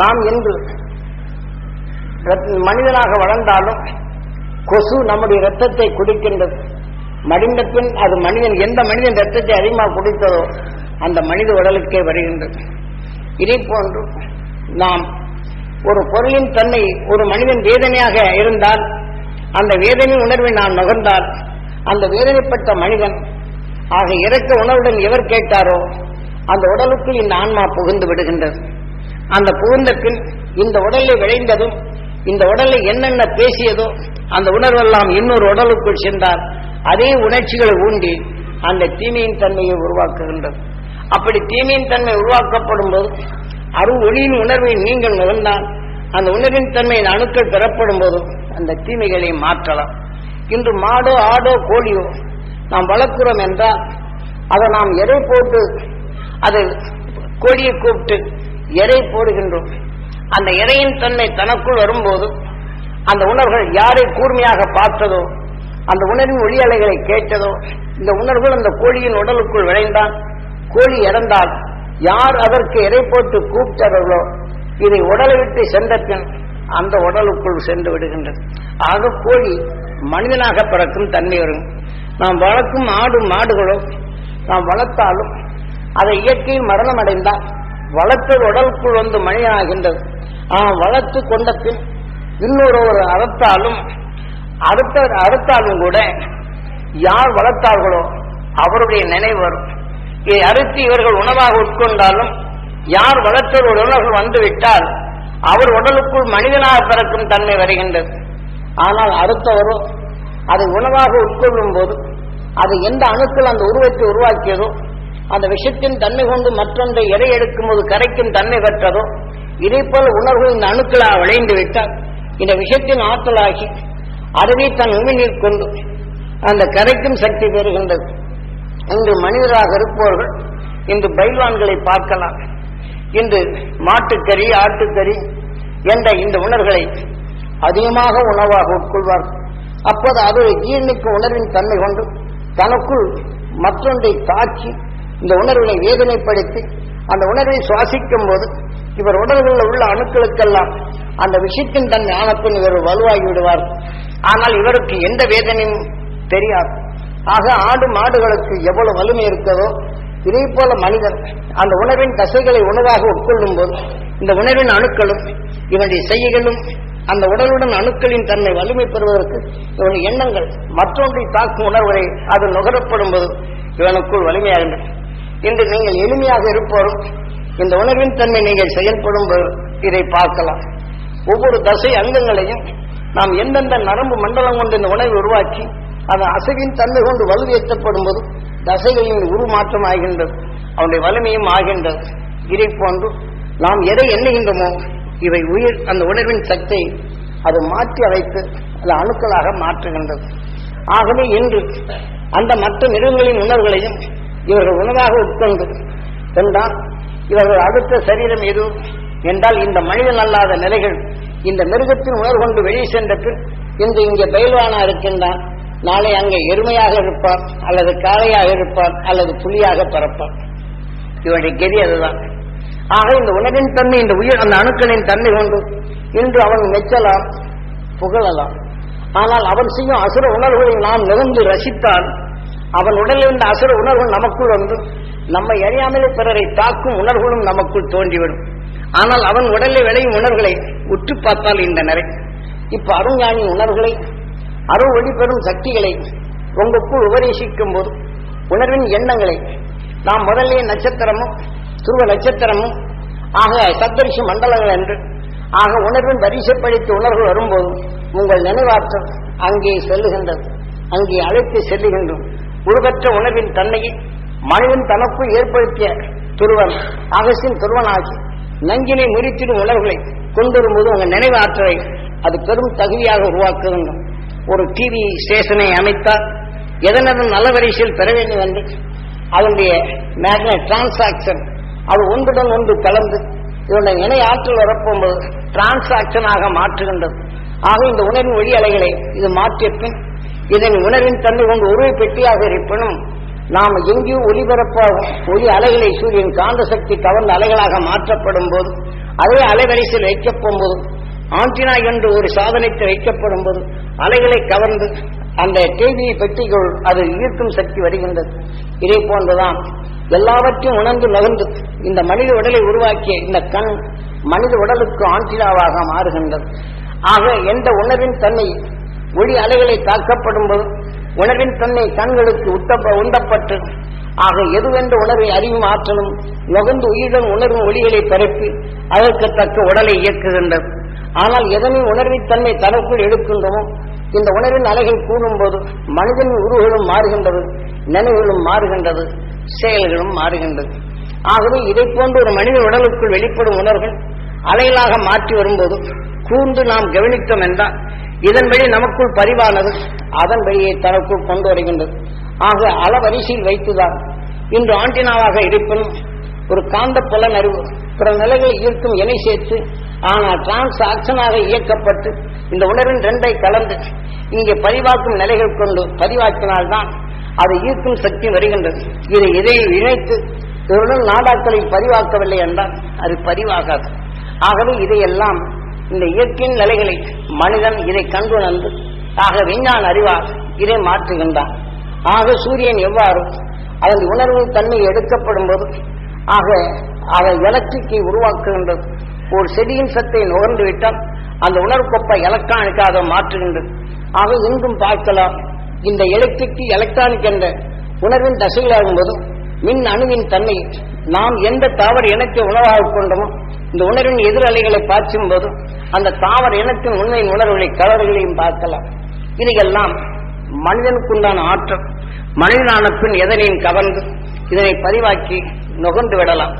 நாம் இன்று மனிதனாக வளர்ந்தாலும் கொசு நம்முடைய ரத்தத்தை குடிக்கின்றது. மடிந்த பின் அது மனிதன் எந்த மனிதன் ரத்தத்தை அதிகமாக குடித்ததோ அந்த மனித உடலுக்கே வருகின்றது. இதே போன்று நாம் ஒரு பொருளின் தன்னை ஒரு மனிதன் வேதனையாக இருந்தால் அந்த வேதனை உணர்வை நாம் நுகர்ந்தால் அந்த வேதனைப்பட்ட மனிதன் ஆக இறக்க உணர்வுடன் எவர் கேட்டாரோ அந்த உடலுக்குள் இந்த ஆன்மா புகுந்து விடுகின்றது. அந்த புகுந்த பின் இந்த உடலை விளைந்ததும் இந்த உடலை என்னென்ன பேசியதோ அந்த உணர்வெல்லாம் இன்னொரு உடலுக்குள் சென்றால் அதே உணர்ச்சிகளை ஊண்டி அந்த தீமையின் தன்மையை உருவாக்குகின்றது. அப்படி தீமையின் தன்மை உருவாக்கப்படும் போது அரு ஒளியின் உணர்வை நீங்கள் நுகர்ந்தால் அந்த உணர்வின் தன்மையின் அணுக்கள் பெறப்படும் போதும் அந்த தீமைகளை மாற்றலாம். இன்று மாடோ ஆடோ கோழியோ நாம் வளர்க்கிறோம் என்றால் அதை நாம் எடை போட்டு அது கோழியை கூப்பிட்டு எடை போடுகின்றோம்? அந்த இறையின் தன்மை தனக்குள் வரும்போது அந்த உணர்வுகள் யாரை கூர்மையாக பார்த்ததோ அந்த உணர்வின் ஒளி அலைகளை கேட்டதோ இந்த உணர்வுகள் அந்த கோழியின் உடலுக்குள் விளைந்தான் கோழி இறந்தால் யார் அதற்கு எடை போட்டு கூப்பிட்டார்களோ இதை உடலை விட்டு சென்ற பின் அந்த உடலுக்குள் சென்று விடுகின்றது. ஆக கோழி மனிதனாக பிறக்கும் தன்மை வரும். நாம் வளர்க்கும் ஆடு மாடுகளோ நாம் வளர்த்தாலும் அதை இயற்கையில் மரணம் அடைந்தால் வளர்த்தது உடலுக்குள் வந்து மனிதனாகின்றது ஆனால் வளர்த்து கொண்ட பின் இன்னொரு ஒரு அறுத்தாலும் அடுத்த அறுத்தாலும் கூட யார் வளர்த்தார்களோ அவருடைய நினைவு வரும் இதை அறுத்து இவர்கள் உணவாக உட்கொண்டாலும் யார் வளர்த்தது ஒரு வந்துவிட்டால் அவர் உடலுக்குள் மனிதனாக பிறக்கும் தன்மை வருகின்றது. ஆனால் அடுத்தவரோ அதை உணவாக உட்கொள்ளும் போது அது எந்த அணுக்கள் அந்த உருவத்தை உருவாக்கியதோ அந்த விஷத்தின் தன்மை கொண்டு மற்றொன்றை எடை எடுக்கும் போது கரைக்கும் தன்மை பெற்றதோ இதே போல உணர்வு இந்த அணுக்களாக விளைந்து விட்டால் இந்த விஷத்தின் ஆற்றலாகி அதனை தன் உமிழ்நீர் கொண்டு அந்த கரைக்கும் சக்தி பெறுகின்றது. இன்று மனிதராக இருப்பவர்கள் இன்று பைல்வான்களை பார்க்கலாம். இன்று மாட்டுக்கறி ஆட்டுக்கறி என்ற இந்த உணர்வுகளை அதிகமாக உணவாக உட்கொள்வார்கள் அப்போது அது ஜீர்ணிக்கும் உணர்வின் தன்மை கொண்டு தனக்குள் மற்றொன்றை தாக்கி இந்த உணர்வினை வேதனைப்படுத்தி அந்த உணர்வை சுவாசிக்கும் போது இவர் உடல்களில் உள்ள அணுக்களுக்கெல்லாம் அந்த விஷயத்தின் தன் ஞானத்தின் இவர் வலுவாகி விடுவார். ஆனால் இவருக்கு எந்த வேதனையும் தெரியாது. ஆக ஆடு மாடுகளுக்கு எவ்வளவு வலிமை இருக்கிறதோ இதே போல மனிதன் அந்த உணர்வின் தசைகளை உணவாக உட்கொள்ளும் போது இந்த உணர்வின் அணுக்களும் இவனுடைய செய்கைகளும் அந்த உடலுடன் அணுக்களின் தன்மை வலிமை பெறுவதற்கு இவனுடைய எண்ணங்கள் மற்றொன்றை தாக்கும் உணர்வுகளை அது நுகரப்படும் போது இவனுக்குள் வலிமையாகின்றன. இன்று நீங்கள் எளிமையாக இருப்போரும் இந்த உணர்வின் தன்மை நீங்கள் செயல்படும் இதை பார்க்கலாம். ஒவ்வொரு தசை அங்கங்களையும் நாம் எந்தெந்த நரம்பு மண்டலம் கொண்டு இந்த உணவை உருவாக்கி அதன் அசைவின் தன்மை கொண்டு வலுவேற்றப்படும் போது தசைகளின் உருமாற்றம் ஆகின்றது அவனுடைய வலிமையும் ஆகின்றது. இதை போன்று நாம் எதை எண்ணுகின்றோமோ இவை உயிர் அந்த உணர்வின் சக்தியை அது மாற்றி அழைத்து அது அணுக்களாக மாற்றுகின்றது. ஆகவே இன்று அந்த மற்ற மிருகங்களின் உணர்வுகளையும் இவர்கள் உணவாக உட்கொண்டு என்றால் இவர்கள் அடுத்த சரீரம் எது? என்றால் இந்த மனிதன் அல்லாத நிலைகள் இந்த மிருகத்தின் உணர்வு கொண்டு வெளியே சென்ற பின் இன்று இங்கே பயில்வானா இருக்கின்றான். நாளை அங்கே எருமையாக இருப்பார் அல்லது காளையாக இருப்பார் அல்லது புலியாக பிறப்பார் இவனுடைய கெதி அதுதான். ஆக இந்த உணவின் தன்மை இந்த உயிர் அந்த அணுக்களின் தன்மை கொண்டு இன்று அவன் மெச்சலாம் புகழலாம். ஆனால் அவன் செய்யும் அசுர உணர்வுகளை நாம் நிகழ்ந்து ரசித்தால் அவன் உடலில் இருந்த அசுர உணர்வுகள் நமக்குள் வந்து நம்மை அறியாமலே பிறரை தாக்கும் உணர்வுகளும் நமக்குள் தோன்றிவிடும். ஆனால் அவன் உடலில் விளையும் உணர்வுகளை உற்று பார்த்தால் இந்த நிறை. இப்ப அருஞானி உணர்வுகளை அருள் ஒளிபெறும் சக்திகளை உங்களுக்குள் உபதேசிக்கும் போது உணர்வின் எண்ணங்களை நாம் முதல்ல நட்சத்திரமும் துருவ நட்சத்திரமும் ஆக சப்தரிஷி மண்டலங்கள் என்று ஆக உணர்வின் வரிசைப்படுத்த உணர்வு வரும்போது உங்கள் நினைவாற்றல் அங்கே செல்லுகின்றது. அங்கே அழைத்து செல்லுகின்றோம் உருவற்ற உணவின் தன்மையை மனிதன் தனக்குள் ஏற்படுத்திய துருவன் அகசின் துருவனாகி நஞ்சினை முறித்திடும் உணர்வுகளை கொண்டு வரும்போது உங்கள் நினைவாற்றலை அது பெரும் தகுதியாக உருவாக்குகின்றோம் ஒரு டிவி ஸ்டேஷனை அமைத்தால் எதனதன் நல்ல வரிசையில் பெற வேண்டும் என்று அதனுடைய மேக்னட் டிரான்சாக்சன் அது ஒன்றுடன் ஒன்று கலந்து இதனுடைய இணை ஆற்றல் வரப்போகும்போது டிரான்சாக்சனாக மாற்றுகின்றது. ஆக இந்த உணர்வு ஒளி அலைகளை இது மாற்றிய பின் இதன் உணர்வின் தன்மை கொண்டு ஒருவை பெட்டியாக இருப்பினும் நாம் எங்கேயோ ஒளிபரப்பாகும் ஒளி அலைகளை சூரியன் காந்த சக்தி கவர்ந்த அலைகளாக மாற்றப்படும் போது அதே அலைவரிசையில் வைக்கப் போது ஆண்டினா என்று ஒரு சாதனத்தை வைக்கப்படும் போது அலைகளை கவர்ந்து அந்த டிவி பெட்டிக்குள் அது ஈர்க்கும் சக்தி வருகின்றது. இதே போன்றுதான் எல்லாவற்றையும் உணர்ந்து நகர்ந்து இந்த மனித உடலை உருவாக்கிய இந்த கண் மனித உடலுக்கு ஆண்டினாவாக மாறுகின்றது. ஆக எந்த உணர்வின் தன்மை ஒளி அலைகளை தாக்கப்படும் போது உணர்வின் தன்மை கண்களுக்கு உத்தப்ப உந்தப்பட்டு ஆக எதுவென்ற உணர்வை அறிவும் ஆற்றலும் நுகர்ந்து உயிருடன் உணர்வும் ஒளிகளை பரப்பி அதற்கு தக்க உடலை இயக்குகின்றது. ஆனால் எதனின் உணர்வின் தன்மை தனக்குள் எடுக்கின்றமோ இந்த உணர்வின் அலைகள் கூடும்போது மனிதனின் உருவங்களும் மாறுகின்றது நினைவுகளும் மாறுகின்றது செயல்களும் மாறுகின்றது. ஆகவே இதை போன்ற ஒரு மனித உடலுக்குள் வெளிப்படும் உணர்வுகள் அலைகளாக மாற்றி வரும்போது கூர்ந்து நாம் கவனித்தோம் என்றால் இதன் வழி நமக்குள் பரிவானது அதன் வழியை தனக்குள் கொண்டு வருகின்றது. ஆக அளவரிசையில் வைத்துதான் இன்று ஆண்டினாவாக இருப்பினும் ஒரு காந்த புலன் அறிவு பிற நிலைகளை ஈர்க்கும் இணை சேர்த்து ஆனால் டிரான்ஸ் ஆக்ஷனாக இயக்கப்பட்டு இந்த உணர்வின் ரெண்டை கலந்து இங்கே பதிவாக்கும் நிலைகள் கொண்டு பதிவாக்கினால்தான் அதை ஈர்க்கும் சக்தி வருகின்றது. இதை இதை இணைத்து இவருடன் நாடாக்களில் பதிவாக்கவில்லை என்றால் அது பதிவாகாது. ஆகவே இதையெல்லாம் இந்த இயற்கையின் நிலைகளை மனிதன் இதை கண்டுணர்ந்து ஆக விஞ்ஞான அறிவார் இதை மாற்றுகின்றான். ஆக சூரியன் எவ்வாறு அதன் உணர்வு தன்மை எடுக்கப்படும் போது ஆக அதை எலக்ட்ரிக்கை உருவாக்குகின்றது. ஒரு செடியின் சத்தை நுகர்ந்து விட்டால் அந்த உணர்வுக்கொப்ப எலக்ட்ரானிக்காக மாற்றுகின்றது. ஆக இன்றும் பார்க்கலாம் இந்த எலக்ட்ரிக்கு எலக்ட்ரானிக் என்ற உணர்வின் தசைகளாகும் போதும் மின் அணுவின் தன்மை நாம் எந்த தாவர இணைக்க உணவாக கொண்டோமோ இந்த உணர்வின் எதிரலைகளை பார்க்கும் போது அந்த தாவர இனத்தின் உண்மையின் உணர்வுகளை கலர்களையும் பார்க்கலாம். இதையெல்லாம் மனிதனுக்குண்டான ஆற்றல் மனிதனான பின் எதனையும் கவர்ந்து இதனை பதிவாக்கி நுகர்ந்து விடலாம்.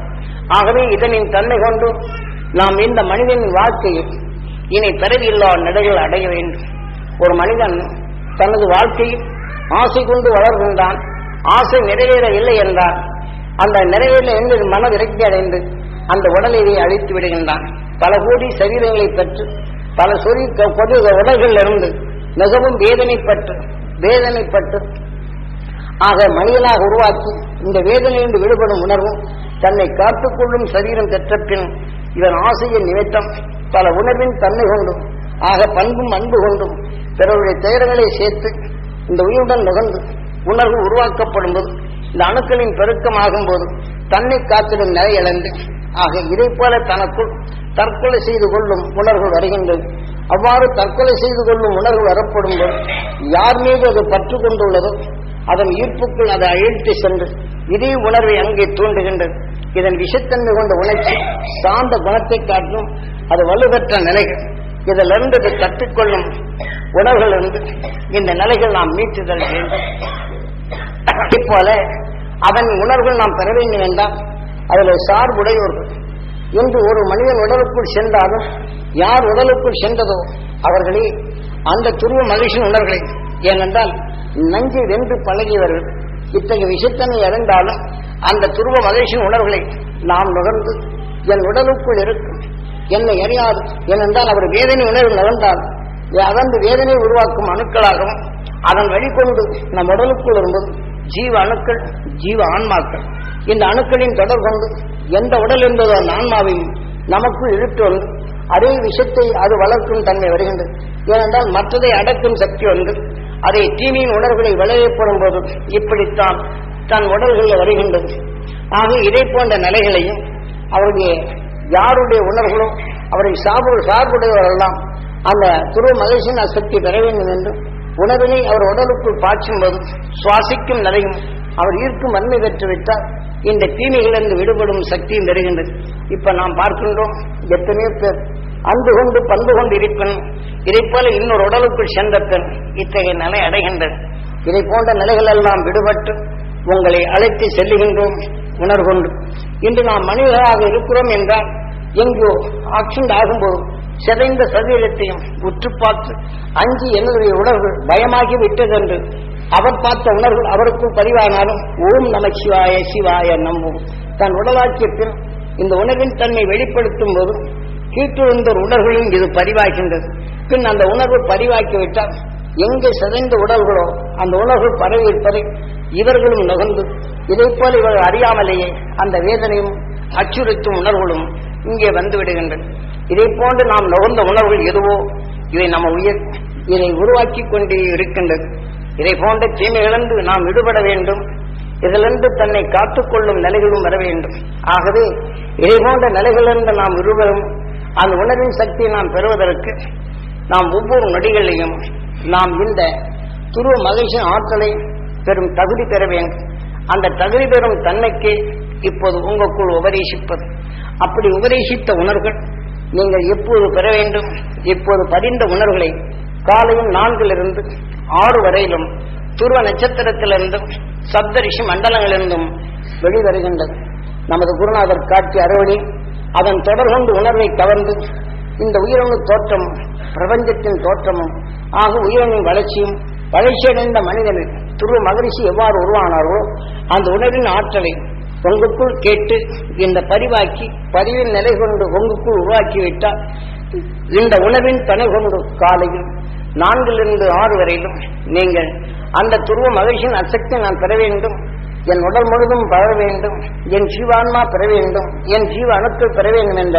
ஆகவே இதனின் தன்மை கொண்டு நாம் இந்த மனிதனின் வாழ்க்கையில் இனி பிறவியில்லா நிலைகள் அடைய வேண்டும். ஒரு மனிதன் தனது வாழ்க்கையில் ஆசை கொண்டு வளர்கின்றான். ஆசை நிறைவேறவில்லை என்றால் அந்த நிறைவேற என்று மன விரக்தி அடைந்து அந்த உடலை அழித்து விடுகின்றான். பல கோடி சரீரங்களை பெற்று பல சொறி பொது உடல்களிலிருந்து மிகவும் வேதனைப்பட்டு வேதனைப்பட்டு ஆக மனிதனாக உருவாக்கி இந்த வேதனையிலிருந்து விடுபடும் உணர்வும் தன்னை காத்துக்கொள்ளும் சரீரம் பெற்ற பின் இதன் ஆசையின் நிமித்தம் பல உணர்வின் தன்மை கொண்டும் ஆக பண்பும் அன்பு கொண்டும் பிறருடைய துயரங்களை சேர்த்து இந்த உயிருடன் நுகர்ந்து உணர்வு உருவாக்கப்படும் போது இந்த அணுக்களின் பெருக்கமாகும் போது தன்னை காத்திடும் நிலை இழந்து. ஆக இதை போல தனக்குள் தற்கொலை செய்து கொள்ளும் உணர்வு வருகின்றது. அவ்வாறு தற்கொலை செய்து கொள்ளும் உணர்வு வரப்படும் போது யார் மீது அது பற்று கொண்டுள்ளதோ அதன் ஈர்ப்புக்குள் அதை அழித்து சென்று இதே உணர்வை அங்கே தூண்டுகின்றது இதன் விஷத்தன்மை கொண்ட உணர்ச்சி சார்ந்த குணத்தை காட்டும் அது வலுப்பெற்ற நிலைகள். இதிலிருந்து இது கற்றுக்கொள்ளும் உணர்வுகள் இந்த நிலைகள் நாம் மீட்டுதல் வேண்டும். இப்போல அதன் உணர்வுகள் நாம் பெற வேண்டும் என்றால் அதில் சார்புடையோர்கள். என்று ஒரு மனிதன் உடலுக்குள் சென்றாலும் யார் உடலுக்குள் சென்றதோ அவர்களே அந்த துருவ மகிழ்ச்சியின் உணர்களை ஏனென்றால் நஞ்சை வென்று பழகியவர்கள் இத்தகைய விஷத்தன்மை அறிந்தாலும் அந்த துருவ மகிழ்ச்சியின் உணர்வுகளை நாம் நுகர்ந்து என் உடலுக்குள் இருக்கும் என்னை அறியாது. ஏனென்றால் அவர் வேதனை உணர்வு நகர்ந்தால் அதன் வேதனை உருவாக்கும் அணுக்களாகவும் அதன் வழிகொண்டு நம் உடலுக்குள் இருந்தது ஜீவ அணுக்கள் ஜீவ ஆன்மாக்கள். இந்த அணுக்களின் தொடர் கொண்டு எந்த உடல் என்பதோ அந்த ஆன்மாவையும் நமக்குள் இழுத்து வந்து அதே விஷத்தை அது வளர்க்கும் தன்மை வருகின்றது. ஏனென்றால் மற்றதை அடக்கும் சக்தி ஒன்று அதை தீமையின் உணர்வுகளை விளையப்படும் போது இப்படித்தான் தன் உடல்களில் வருகின்றது. ஆக இதை போன்ற நிலைகளையும் அவருடைய யாருடைய உணர்வுகளும் அவரை சார்பு சார்புடையவரெல்லாம் அந்த துருவ மகிழ்ச்சியின் அசக்தி பெற வேண்டும் என்று உணவினை அவர் உடலுக்குள் பாய்ச்சும் போதும் சுவாசிக்கும் நிலையும் அவர் ஈர்க்கும் வன்மை பெற்றுவிட்டால் இந்த தீமைகளிலிருந்து விடுபடும் சக்தியும் பெறுகின்றது. இப்ப நாம் பார்க்கின்றோம் எத்தனையோ பேர் அன்பு கொண்டு பண்பு கொண்டு இருப்பன். இதை போல இன்னொரு உடலுக்குள் சென்ற பெண் இத்தகைய நிலை அடைகின்றது. இதை போன்ற நிலைகள் எல்லாம் விடுபட்டு உங்களை அழைத்து செல்லுகின்றோம் உணர்கொண்டு இன்று நாம் மனிதராக இருக்கிறோம் என்றால் எங்கோ ஆக்சிடென்ட் ஆகும்போது சிதைந்த சரீரத்தையும் உற்று பார்த்து அஞ்சு என்னுடைய உணர்வு பயமாகி விட்டதென்று அவர் பார்த்த உணர்வு அவருக்குள் பதிவானாலும் ஓம் நம சிவாய சிவாய நம்பும். தன் உடலாக்கிய பின் இந்த உணர்வின் தன்மை வெளிப்படுத்தும் போது கீழ்த்திருந்த உணர்வுகளும் இது பதிவாகின்றது. பின் அந்த உணர்வு பதிவாக்கிவிட்டால் எங்கே சிதைந்த உடல்களோ அந்த உணர்வு பரவி இருப்பதை இவர்களும் நுகர்ந்து இதை போல இவர்கள் அறியாமலேயே அந்த வேதனையும் அச்சுறுத்தும் உணர்வுகளும் இங்கே வந்து விடுகின்றன இதை போன்று நாம் நுகர்ந்த உணர்வுகள் எதுவோ இதை நம்ம உயிர் இதை உருவாக்கி கொண்டே இருக்கின்றது. இதை போன்ற தீமைகளிலிருந்து நாம் விடுபட வேண்டும். இதிலிருந்து தன்னை காத்துக்கொள்ளும் நிலைகளும் வர வேண்டும். ஆகவே இதை போன்ற நிலைகளிலிருந்து நாம் இருவரும் அந்த உணர்வின் சக்தியை நாம் பெறுவதற்கு நாம் ஒவ்வொரு நொடிகளையும் நாம் இந்த துருவ மகிழ்ச்சியின் ஆற்றலை பெறும் தகுதி பெற வேண்டும். அந்த தகுதி பெறும் தன்மைக்கு இப்போது உங்களுக்குள் உபதேசிப்பது. அப்படி உபதேசித்த உணர்வுகள் நீங்கள் எப்போது பெற வேண்டும்? இப்போது பதிந்த உணர்வுகளை? காலையும் நான்கிலிருந்து ஆறு வரையிலும் துருவ நட்சத்திரத்திலிருந்தும் சப்தரிஷி மண்டலங்களிலிருந்தும் வெளிவருகின்றது நமது குருநாதர் காட்சி அறுவடை அதன் தொடர் கொண்டு உணர்வை கவர்ந்து இந்த உயிரணு தோற்றம் பிரபஞ்சத்தின் தோற்றமும் ஆக உயிரணின் வளர்ச்சியும் வளர்ச்சியடைந்த மனிதனில் துருவ மகரிஷி எவ்வாறு உருவானாரோ அந்த உணர்வின் ஆற்றலை உங்களுக்குள் கேட்டு இந்த பதிவாக்கி பதிவில் நிலை கொண்டு உங்களுக்குள் உருவாக்கிவிட்டால் இந்த உணவின் துணை கொண்டு காலையில் நான்கிலிருந்து ஆறு வரையிலும் நீங்கள் அந்த துருவ மகிழ்ச்சியின் அசக்தி நான் பெற வேண்டும் என் உடல் முழுதும் பெற வேண்டும் என் ஜீவான்மா பெற வேண்டும் என் ஜீவ அணுக்கள் பெற வேண்டும் என்ற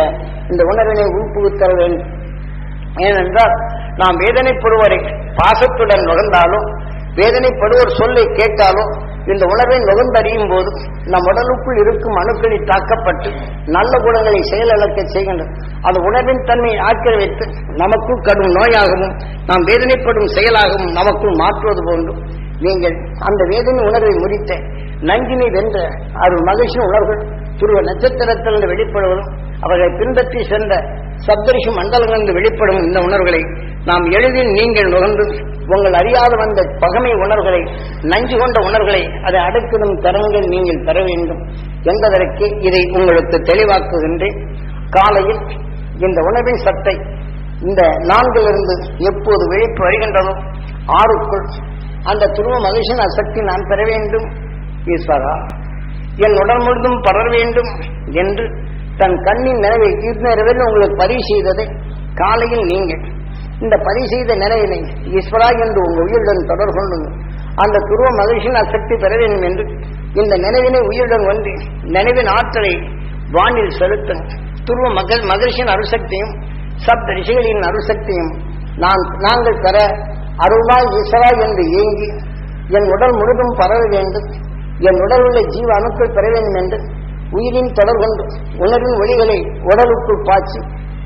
இந்த உணர்வினை ஊக்குவித்தர வேண்டும். ஏனென்றால் நாம் வேதனைப்படுவரை பாசத்துடன் நுகர்ந்தாலும் வேதனைப்படுவோர் சொல்லை கேட்டாலும் இந்த உணர்வை நுகர்ந்தறியும் போது நம் உடலுக்குள் இருக்கும் அணுக்களை தாக்கப்பட்டு நல்ல குணங்களை செயலிழக்க செய்கின்றது அது உணர்வின் தன்மையை ஆக்கிரமித்து நமக்கும் கடும் நோயாகவும் நாம் வேதனைப்படும் செயலாகவும் நமக்குள் மாற்றுவது போன்றும் நீங்கள் அந்த வேதனை உணர்வை முடித்த நஞ்சினை வென்ற அருள் மகிழ்ச்சி உணர்வுகள் துருவ நட்சத்திரத்திலிருந்து வெளிப்படுவதும் அவர்களை பின்பற்றி சென்ற சப்தரிஷி மண்டலங்களிலிருந்து வெளிப்படும் இந்த உணர்வுகளை நாம் எளிதில் நீங்கள் நுகர்ந்து உங்கள் அறியாத வந்த பகமை உணர்வுகளை நஞ்சு கொண்ட உணர்வுகளை அதை அடுக்கிடும் தரங்கள் நீங்கள் பெற வேண்டும். என்பதற்கு இதை உங்களுக்கு தெளிவாக்குகின்றேன். காலையில் இந்த உணவின் சத்தை இந்த நான்கிலிருந்து எப்போது விழிப்பு வருகின்றதோ ஆறுக்குள் அந்த துருவ மகிழ்ச்சியின் அசக்தி நான் பெற வேண்டும். ஈஸ்வரா என் உடல் முழுதும் படர வேண்டும் என்று தன் கண்ணின் நினைவை இந்நிறைவில் உங்களுக்கு பதிவு செய்ததை காலையில் நீங்கள் இந்த பதிவு செய்த நிலையினை ஈஸ்வரா என்று உங்கள் உயிருடன் தொடர்பு கொண்டு அந்த துருவ மகிழ்ச்சியின் அசக்தி பெற வேண்டும் என்று இந்த நினைவினை உயிருடன் வந்து நினைவின் ஆற்றலை வானில் செலுத்தும் துருவ மகள் மகிழ்ச்சியின் அருசக்தியும் சப்த ரிஷிகளின் அருசக்தியும் நான் நாங்கள் பெற அருள்வாய் ஈஸ்வரா என்று ஏங்கி என் உடல் முழுதும் பரவ வேண்டும். என் உடல் உள்ள ஜீவ அணுக்கள் பெற வேண்டும் என்று உயிரின் தொடர் கொண்டு உணர்வின் ஒளிகளை உடலுக்குள் பாய்ச்சி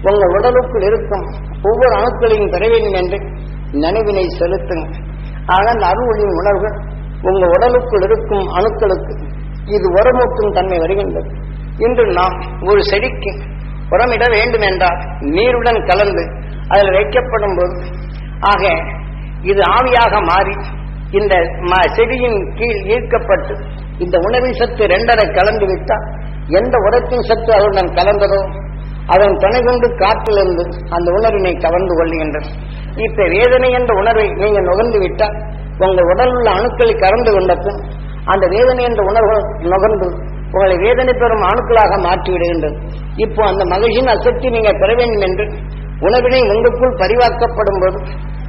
உங்கள் உடலுக்குள் இருக்கும் ஒவ்வொரு அணுக்களையும் பெற வேண்டும் என்று நினைவினை செலுத்துங்க. ஆனால் அந்த உணர்வு உங்கள் உடலுக்குள் இருக்கும் அணுக்களுக்கு இது உரமூட்டும் தன்மை வருகின்றது. இன்று நாம் ஒரு செடிக்கு உரமிட வேண்டும் என்றால் நீருடன் கலந்து அதில் வைக்கப்படும் போது ஆக இது ஆவியாக மாறி இந்த ம- செடியின் கீழ் ஈர்க்கப்பட்டு இந்த உணவின் சத்து ரெண்டரை கலந்து விட்டால் எந்த உரத்தின் சத்து அதனுடன் கலந்ததோ அதன் துணை கொண்டு காற்றிலிருந்து அந்த உணர்வினை கவர்ந்து கொள்ளுகின்றது இப்ப வேதனை என்ற உணர்வை நீங்க நுகர்ந்து விட்டால் உங்க உடல் உள்ள அணுக்களை கறந்து கொண்டதும் அந்த வேதனை என்ற உணர்வு நுகர்ந்து உங்களை வேதனை பெறும் அணுக்களாக மாற்றிவிடுகின்றது இப்போ அந்த மகிழ்ச்சியின் அசக்தி நீங்க பெற வேண்டும் என்று உணவினை உங்களுக்குள் பரிவாக்கப்படும் போது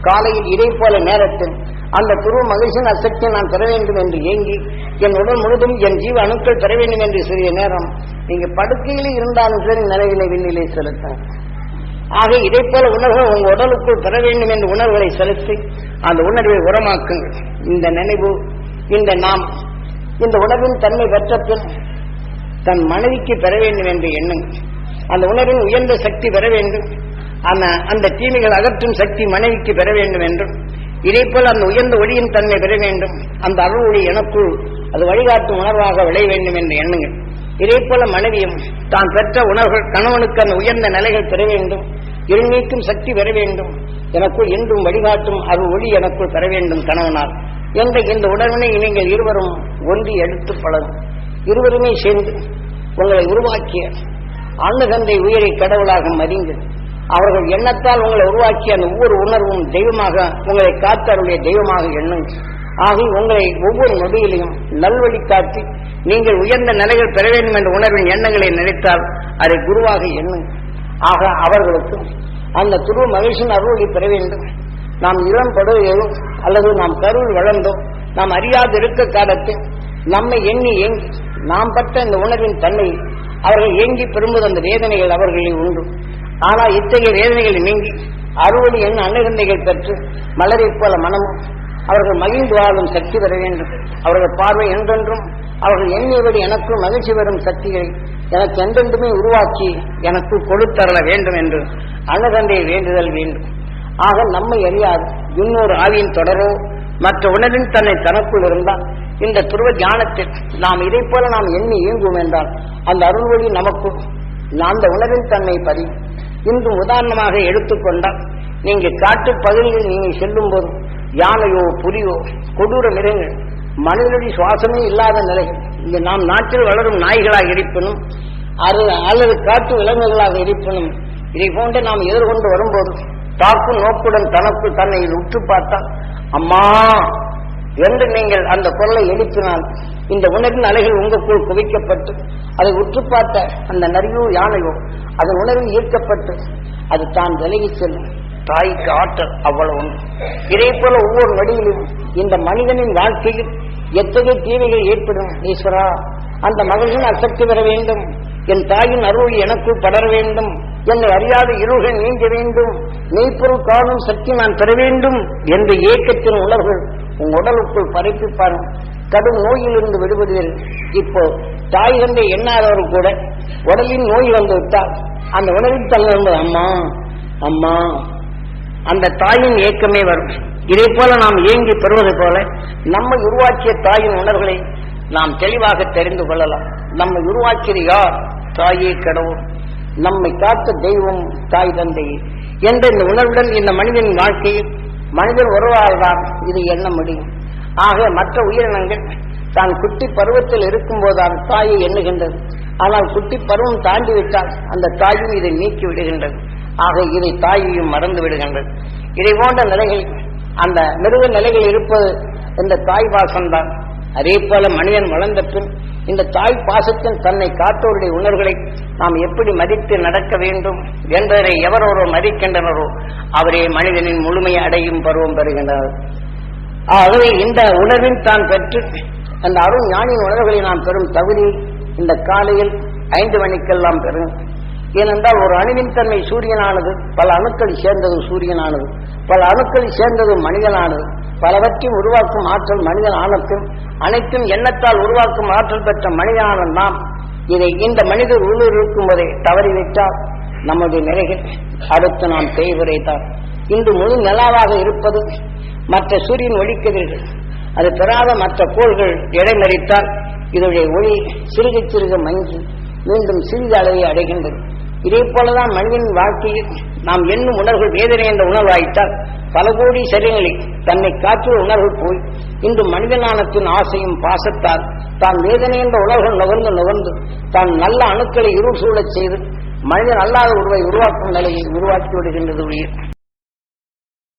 காலையில் இதை போல நேரத்தில் அந்த துருவ மகிழ்ச்சியின் அசக்தியை நான் பெற வேண்டும் என்று ஏங்கி என் உடல் முழுதும் என் ஜீவ அணுக்கள் பெற வேண்டும் என்று சிறிய நேரம் நீங்க படுக்கையிலே இருந்தாலும் சரி நிலையிலே விண்ணிலே செலுத்த ஆக இதை போல உணர்வுகள் உங்க உடலுக்குள் பெற வேண்டும் என்ற உணர்வுகளை செலுத்தி அந்த உணர்வை உரமாக்குங்கள். இந்த நினைவு இந்த நாம் இந்த உணர்வின் தன்மை பெற்ற பின் தன் மனைவிக்கு பெற வேண்டும் என்று எண்ணுங்கள். அந்த உணர்வின் உயர்ந்த சக்தி பெற வேண்டும். அந்த அந்த தீமைகள் அகற்றும் சக்தி மனைவிக்கு பெற வேண்டும் என்றும் இதே போல அந்த உயர்ந்த ஒளியின் தன்மை பெற வேண்டும். அந்த அருள் ஒளி எனக்குள் அது வழிகாட்டும் உணர்வாக விளைய வேண்டும் என்று எண்ணுங்கள். இதே போல மனைவியும் தான் பெற்ற உணர்வுகள் கணவனுக்கு அந்த உயர்ந்த நிலைகள் பெற வேண்டும். இருநீக்கும் சக்தி பெற வேண்டும். எனக்குள் என்றும் வழிகாட்டும் அருள் ஒளி எனக்குள் பெற வேண்டும் கணவனால். என்ற இந்த உணர்வினை நீங்கள் இருவரும் ஒன்றி எடுத்து பழகும் இருவருமே சேர்ந்து உங்களை உருவாக்கிய அன்னுகந்தை உயிரை கடவுளாக மதிந்து அவர்கள் எண்ணத்தால் உங்களை உருவாக்கிய அந்த ஒவ்வொரு உணர்வும் தெய்வமாக உங்களை காத்தருடைய தெய்வமாக எண்ணுங்கள் ஆக உங்களை ஒவ்வொரு நொடியிலையும் நல்வழி காட்டி நீங்கள் உயர்ந்த நிலைகள் பெற வேண்டும் என்ற உணர்வின் எண்ணங்களை நினைத்தால் அதை குருவாக எண்ணுங்கள் ஆக அவர்களுக்கு அந்த துருவ மகிழ்ச்சியின் அருளை பெற வேண்டும். நாம் இளம் படுகையோ அல்லது நாம் கருள் வளர்ந்தோ நாம் அறியாது இருக்க காலத்தில் நம்மை எண்ணி எங்கி நாம் பட்ட இந்த உணர்வின் தன்மை அவர்கள் ஏங்கி பெறும்போது அந்த வேதனைகள் அவர்களில் உண்டு. ஆனால் இத்தகைய வேதனைகள் நீங்கி அறுவடை என்ன அன்னகந்தைகள் பெற்று மலரைப் போல மனமும் அவர்கள் மகிழ்ந்து வாழும் சக்தி பெற வேண்டும். அவர்கள் பார்வை என்றென்றும் அவர்கள் எண்ணியபடி எனக்கும் மகிழ்ச்சி பெறும் சக்திகளை எனக்கு என்றென்றுமே உருவாக்கி எனக்கு கொடுத்தரல வேண்டும் என்று அன்னகந்தையை வேண்டுதல் வேண்டும். ஆக நம்மை அறியாது இன்னொரு ஆவியின் தொடரோ மற்ற உணர்வின் தன்னை தனக்குள் இருந்தால் இந்த துருவ தியானத்தில் நாம் இதை போல நாம் எண்ணி இயங்குவோம் என்றால் அந்த அருள் வழி நமக்கு அந்த உணர்வின் தன்மை பதிவு இன்று உதாரணமாக எடுத்துக்கொண்டால் நீங்க காட்டு பகுதியில் நீங்கள் செல்லும் போது யானையோ புலியோ கொடூர மிருகங்கள் மனிதனுடைய சுவாசமே இல்லாத நிலை. இங்க நாம் நாட்டில் வளரும் நாய்களாக இருப்பினும் அது அல்லது காட்டு விலங்குகளாக இருப்பினும் இதை போன்று நாம் எதிர்கொண்டு வரும்போது தாக்கும் நோக்குடன் தனக்கு தன்னை உற்று பார்த்தால் அம்மா என்று நீங்கள் அந்த குரலை எழுப்பினால் இந்த உணர்வின் அலைகள் உங்களுக்குள் குவிக்கப்பட்டு அதை உற்று பார்த்த அந்த நரியோ யானையோ அதன் உணர்வில் ஈர்க்கப்பட்டு அது தான் விலகி செல்லும். தாய்க்கு ஆற்றல் அவ்வளவு உண்டு. இதே போல ஒவ்வொரு வழியிலும் இந்த மனிதனின் வாழ்க்கையில் எத்தகைய தீமைகள் ஏற்படும்? ஈஸ்வரா அந்த மகளின் அசக்தி பெற வேண்டும். என் தாயின் அருள் எனக்குள் படர வேண்டும். என்னை அறியாத இருள்கள் நீங்க வேண்டும். மெய்ப்பொருள் காணும் சக்தி நான் பெற வேண்டும். என்ற ஏக்கத்தின் உணர்வுகள் உன் உடலுக்குள் பரப்பிப்பாரும் கடும் நோயிலிருந்து விடுபடுதல் இப்போ தாய் தந்தை எண்ணாதவர் கூட உடலின் நோய் வந்து விட்டால் அந்த உணர்வில் தங்க அம்மா அம்மா அந்த தாயின் ஏக்கமே வரும். இதை போல நாம் ஏங்கி பெறுவது போல நம்மை உருவாக்கிய தாயின் உணர்வுகளை நாம் தெளிவாக தெரிந்து கொள்ளலாம். நம்மை உருவாக்கியது யார்? தாயே கடவுள். நம்மை காத்த தெய்வம் தாய் தந்தை. என்ற இந்த உணர்வுடன் இந்த மனிதனின் வாழ்க்கையை மனிதன் உறவால்தான் இது எண்ண முடியும். ஆக மற்ற உயிரினங்கள் தான் குட்டி பருவத்தில் இருக்கும் போதுதான் தாயை எண்ணுகின்றது. ஆனால் குட்டி பருவம் தாண்டி விட்டால் அந்த தாயும் இதை நீக்கி விடுகின்றது. ஆக இதை தாயையும் மறந்து விடுகின்றது. இதை போன்ற நிலைகள் அந்த மிருக நிலைகள் இருப்பது இந்த தாய் பாசம்தான் அதே போல மனிதன் வளர்ந்த பின் இந்த தாய் பாசத்தின் தன்னை காத்தோருடைய உணர்வுகளை நாம் எப்படி மதித்து நடக்க வேண்டும் என்பதை எவரோரோ மதிக்கின்றனரோ அவரே மனிதனின் முழுமையை அடையும் பருவம் பெறுகின்றனர் ஆகவே இந்த உணர்வில் தான் பெற்று அந்த அருள் ஞானியின் உணர்வுகளை நாம் பெறும் தகுதி இந்த காலையில் ஐந்து மணிக்கெல்லாம் பெறும். ஏனென்றால் ஒரு அணுவின் தன்மை சூரியனானது பல அணுக்கள் சேர்ந்தது சூரியனானது பல அணுக்கள் சேர்ந்தது மனிதனானது. பலவற்றையும் உருவாக்கும் ஆற்றல் மனிதன் ஆனத்தும் அனைத்தும் எண்ணத்தால் உருவாக்கும் ஆற்றல் பெற்ற மனிதனான நாம். இதை இந்த மனிதர் உள்ளூர் இருக்கும் தவறிவிட்டால் நமது நிலைகள் அடுத்து நாம் தேய்வுரைத்தார். இன்று முழு நிலாவாக இருப்பது மற்ற சூரியன் ஒளிக்கதிர்கள் அது பெறாத மற்ற கோள்கள் இடைமறித்தால் இதனுடைய ஒளி சிறுக சிறுக மங்கி மீண்டும் சிறிது அளவை அடைகின்றது. இதே போலதான் மனிதனின் வாழ்க்கையில் நாம் எண்ணும் உணர்வுகள் வேதனை என்ற உணர்வாயிட்டால் பல கோடி சரீரங்களில் தன்னை காற்றுள்ள உணர்வு போய் இன்று மனிதனானத்தின் ஆசையும் பாசத்தால் தான் வேதனை என்ற உணர்வுகள் நுகர்ந்து நுகர்ந்து தான் நல்ல அணுக்களை இருள் சூழச் செய்து மனிதன் அல்லாத உருவை உருவாக்கும் நிலையை உருவாக்கி விடுகின்றது உயிர்.